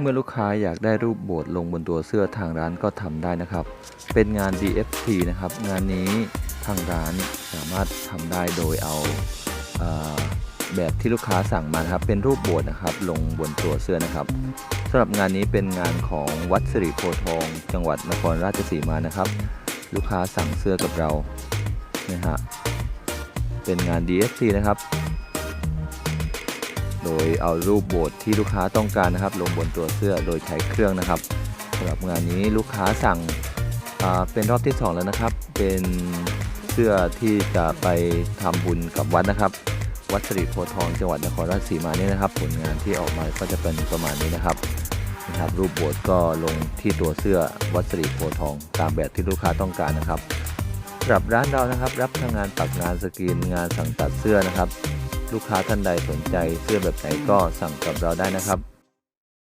เมื่อลูกค้าอยากได้รูปโบสถ์ลงบนตัวเสื้อทางร้านก็ทำได้นะครับ เป็นงาน DFT นะครับ งานนี้ทางร้านสามารถทำได้โดยเอาเออแบบที่ลูกค้าสั่งมานะครับ เป็นรูปโบสถ์นะครับ ลงบนตัวเสื้อนะครับสำหรับงานนี้เป็นงานของวัดสิริโพธิ์ทอง จังหวัดนครราชสีมานะครับ ลูกค้าสั่งเสื้อกับเรานะฮะเป็นงาน DFT นะครับ ดยเอารูปโบสถ์ที่ลูกค้าต้องการนะครับ ลงบนตัวเสื้อโดยใช้เครื่องนะครับสำหรับงานนี้ลูกค้าสั่งเป็นรอบที่ 2 แล้วนะครับ เป็นเสื้อที่จะไปทำบุญกับวัดนะครับ วัดสิริโพธิ์ทองจังหวัดนครราชสีมานี่นะครับ ผลงานที่ออกมาก็จะเป็นประมาณนี้นะครับนะครับ รูปโบสถ์ก็ลงที่ตัวเสื้อวัดสิริโพธิ์ทอง ตามแบบที่ลูกค้าต้องการนะครับสำหรับร้านเรานะครับ รับทั้งงานปักงานสกรีนงานสั่งตัดเสื้อนะครับ ลูกค้าท่านใดสนใจเสื้อแบบไหนก็สั่งกับเราได้นะครับ